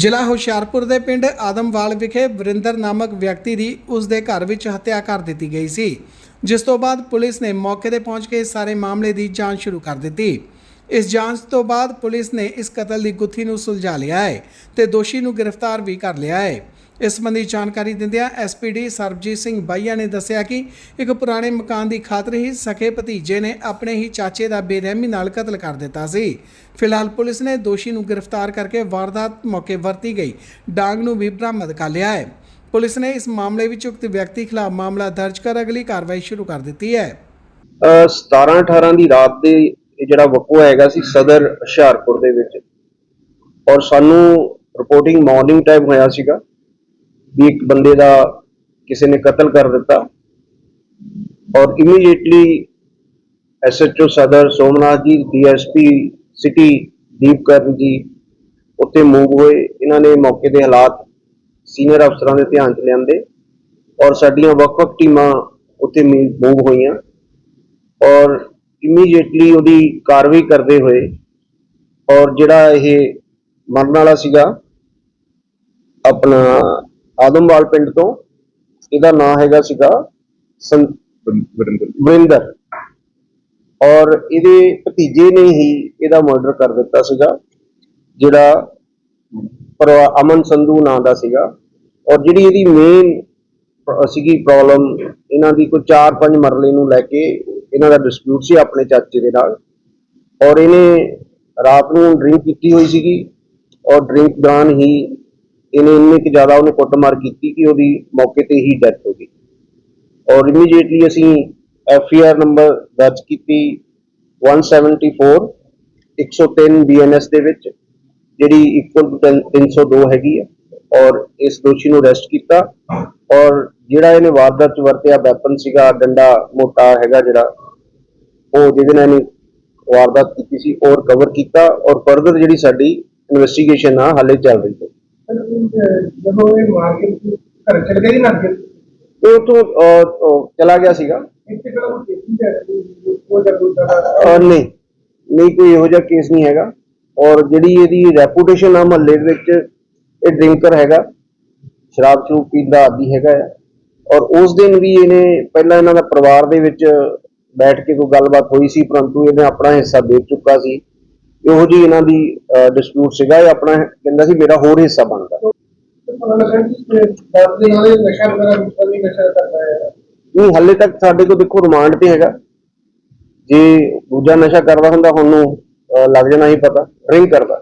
ਜ਼ਿਲ੍ਹਾ ਹੁਸ਼ਿਆਰਪੁਰ ਦੇ ਪਿੰਡ ਆਦਮਵਾਲ ਵਿਖੇ ਵਰਿੰਦਰ ਨਾਮਕ ਵਿਅਕਤੀ ਦੀ ਉਸ ਦੇ ਘਰ ਵਿੱਚ ਹੱਤਿਆ ਕਰ ਦਿੱਤੀ ਗਈ ਸੀ, ਜਿਸ ਤੋਂ ਬਾਅਦ ਪੁਲਿਸ ਨੇ ਮੌਕੇ ਤੇ ਪਹੁੰਚ ਕੇ ਸਾਰੇ ਮਾਮਲੇ ਦੀ ਜਾਂਚ ਸ਼ੁਰੂ ਕਰ ਦਿੱਤੀ। ਇਸ ਜਾਂਚ ਤੋਂ ਬਾਅਦ ਪੁਲਿਸ ਨੇ ਇਸ ਕਤਲ ਦੀ ਗੁੱਥੀ ਨੂੰ ਸੁਲਝਾ ਲਿਆ ਹੈ ਤੇ ਦੋਸ਼ੀ ਨੂੰ ਗ੍ਰਿਫਤਾਰ ਵੀ ਕਰ ਲਿਆ ਹੈ। ਇਸ ਸੰਬੰਧੀ ਜਾਣਕਾਰੀ ਦਿੰਦਿਆਂ ਐਸਪੀਡੀ ਸਰਬਜੀਤ ਸਿੰਘ ਬਾਈਆ ਨੇ ਦੱਸਿਆ ਕਿ ਇੱਕ ਪੁਰਾਣੇ ਮਕਾਨ ਦੀ ਖਾਤਰ ਹੀ ਸਕੇ ਭਤੀਜੇ ਨੇ ਆਪਣੇ ਹੀ ਚਾਚੇ ਦਾ ਬੇਰਹਿਮੀ ਨਾਲ ਕਤਲ ਕਰ ਦਿੱਤਾ ਸੀ। ਫਿਲਹਾਲ ਪੁਲਿਸ ਨੇ ਦੋਸ਼ੀ ਨੂੰ ਗ੍ਰਿਫਤਾਰ ਕਰਕੇ ਵਾਰਦਾਤ ਮੌਕੇ ਵਰਤੀ ਗਈ। ਡਾਂਗ ਨੂੰ ਵੀ ਬਰਾਮਦ ਕਰ ਲਿਆ ਹੈ। ਪੁਲਿਸ ਨੇ ਇਸ ਮਾਮਲੇ ਵਿੱਚ ਉਕਤ ਵਿਅਕਤੀ ਖਿਲਾਫ ਮਾਮਲਾ ਦਰਜ ਕਰ ਅਗਲੀ ਕਾਰਵਾਈ ਸ਼ੁਰੂ ਕਰ ਦਿੱਤੀ ਹੈ। ਅਹ 17 18 ਦੀ ਰਾਤ ਦੇ ਜਿਹੜਾ ਵਕੂਆ ਹੈਗਾ ਸੀ ਸਦਰ ਹੁਸ਼ਿਆਰਪੁਰ ਦੇ ਵਿੱਚ। ਔਰ ਸਾਨੂੰ ਰਿਪੋਰਟਿੰਗ ਮਾਰਨਿੰਗ ਟਾਈਮ ਹੋਇਆ ਸੀਗਾ। ਵੀ ਇੱਕ ਬੰਦੇ ਦਾ ਕਿਸੇ ਨੇ ਕਤਲ ਕਰ ਦਿੱਤਾ। ਔਰ ਇਮੀਡੀਏਟਲੀ ਐਸਐਚਓ ਸਦਰ ਸੋਮਨਾਥ ਜੀ ਡੀਐਸਪੀ ਸਿਟੀ ਦੀਪਕਰਨ ਜੀ ਉੱਥੇ ਮੂਵ ਹੋਏ। ਇਹਨਾਂ ਨੇ ਮੌਕੇ ਦੇ ਹਾਲਾਤ ਸੀਨੀਅਰ ਅਫਸਰਾਂ ਦੇ ਧਿਆਨ 'ਚ ਲਿਆਂਦੇ ਔਰ ਸਾਡੀਆਂ ਵੱਖ-ਵੱਖ ਟੀਮਾਂ ਉੱਥੇ ਮੂਵ ਹੋਈਆਂ। ਔਰ ਇਮੀਡੀਏਟਲੀ ਉਹਦੀ ਕਾਰਵਾਈ ਕਰਦੇ ਹੋਏ ਔਰ ਜਿਹੜਾ ਇਹ ਮਰਨ ਵਾਲਾ ਸੀਗਾ, ਆਪਣਾ ਆਦਮਵਾਲ ਪਿੰਡ ਤੋਂ ਇਹਦਾ ਨਾਮ ਹੈਗਾ ਸੀਗਾ ਵਰਿੰਦਰ। ਔਰ ਇਹਦੇ ਭਤੀਜੇ ਨੇ ਹੀ ਇਹਦਾ ਮਰਡਰ ਕਰ ਦਿੱਤਾ ਸੀਗਾ ਜਿਹੜਾ ਅਮਨ ਸੰਧੂ ਨਾਂ ਦਾ ਸੀਗਾ। ਔਰ ਜਿਹੜੀ ਇਹਦੀ ਮੇਨ ਸੀਗੀ ਪ੍ਰੋਬਲਮ ਇਹਨਾਂ ਦੀ ਕੋਈ 4-5 ਮਰਲੇ ਨੂੰ ਲੈ ਕੇ ਇਹਨਾਂ ਦਾ ਡਿਸਪਿਊਟ ਸੀ ਆਪਣੇ ਚਾਚੇ ਦੇ ਨਾਲ। ਔਰ ਇਹਨੇ ਰਾਤ ਨੂੰ ਡਰਿੰਕ ਕੀਤੀ ਹੋਈ ਸੀਗੀ ਔਰ ਡਰਿੰਕ ਦੌਰਾਨ ਹੀ ਇਹਨੇ ਇੰਨੀ ਕਿ ਜ਼ਿਆਦਾ ਉਹਨੇ ਕੁੱਟਮਾਰ ਕੀਤੀ ਕਿ ਉਹਦੀ ਮੌਕੇ ਤੇ ਹੀ ਡੈਥ ਹੋ ਗਈ। ਔਰ ਇਮੀਡੀਏਟਲੀ ਅਸੀਂ ਐਫ ਆਈ ਆਰ ਨੰਬਰ ਦਰਜ ਕੀਤੀ 174 103 ਬੀਐਨਐਸ ਦੇ ਵਿੱਚ, ਜਿਹੜੀ ਇਕੁਅਲ ਟੂ 302 ਹੈਗੀ ਆ ਔਰ ਇਸ ਦੋਸ਼ੀ ਨੂੰ ਅਰੈਸਟ ਕੀਤਾ। ਔਰ ਜਿਹੜਾ ਇਹਨੇ ਵਾਰਦਾਤ ਚ ਵਰਤਿਆ ਵੈਪਨ ਸੀਗਾ, ਡੰਡਾ ਮੋਟਾ ਹੈਗਾ ਜਿਹੜਾ, ਉਹ ਜਿਹਦੇ ਨਾਲ ਇਹਨੇ ਵਾਰਦਾਤ ਕੀਤੀ ਸੀ ਔਰ ਕਵਰ ਕੀਤਾ। ਔਰ ਫਰਦਰ ਜਿਹੜੀ ਸਾਡੀ ਇਨਵੈਸਟੀਗੇਸ਼ਨ ਆ, ਹਾਲੇ ਚੱਲ ਰਹੀ ਹੈ। ਜਦੋਂ ਇਹ ਮਾਰਕੀਟ ਘਰ ਚਲ ਗਈ ਨਾ ਫਿਰ ਇਹ ਤੋਂ ਚਲਾ ਗਿਆ ਸੀਗਾ। ਇੱਥੇ ਕਿਹੜਾ ਕੋਈ ਕੇਸ ਨਹੀਂ ਉਹ ਜਾਂ ਕੋਈ ਨਹੀਂ। ਨਹੀਂ ਕੋਈ ਇਹੋ ਜਿਹਾ ਕੇਸ ਨਹੀਂ ਹੈਗਾ। ਔਰ ਜਿਹੜੀ ਇਹਦੀ ਰੈਪੂਟੇਸ਼ਨ ਆ ਮਹੱਲੇ ਦੇ ਵਿੱਚ ਇਹ ਡਰਿੰਕਰ ਹੈਗਾ। ਸ਼ਰਾਬ ਸ਼ਰੂਬ ਪੀਂਦਾ ਆਦੀ ਹੈਗਾ ਔਰ ਉਸ ਦਿਨ ਵੀ ਇਹਨੇ ਪਹਿਲਾਂ ਇਹਨਾਂ ਦਾ ਪਰਿਵਾਰ ਦੇ ਵਿੱਚ ਬੈਠ ਕੇ ਕੋਈ ਗੱਲਬਾਤ ਹੋਈ ਸੀ ਪਰੰਤੂ ਇਹਨੇ ਆਪਣਾ ਹਿੱਸਾ ਦੇ ਚੁੱਕਾ ਸੀ। ਇਹੋ ਜੀ ਇਹਨਾਂ ਦੀ ਡਿਸਪਿਊਟ ਸੀਗਾ, ਇਹ ਆਪਣਾ ਕਹਿੰਦਾ ਸੀ ਮੇਰਾ ਹੋਰ ਹਿੱਸਾ ਬਣਦਾ। ਨਹੀਂ, ਹਾਲੇ ਤੱਕ ਸਾਡੇ ਕੋਲ ਦੇਖੋ ਰਿਮਾਂਡ ਤੇ ਹੈਗਾ। ਜੇ ਦੂਜਾ ਨਸ਼ਾ ਕਰਦਾ ਹੁੰਦਾ, ਹੁਣ ਨੂੰ ਲੱਗ ਜਾਣਾ ਹੀ ਪਤਾ ਡਰਿੰਕ ਕਰਦਾ।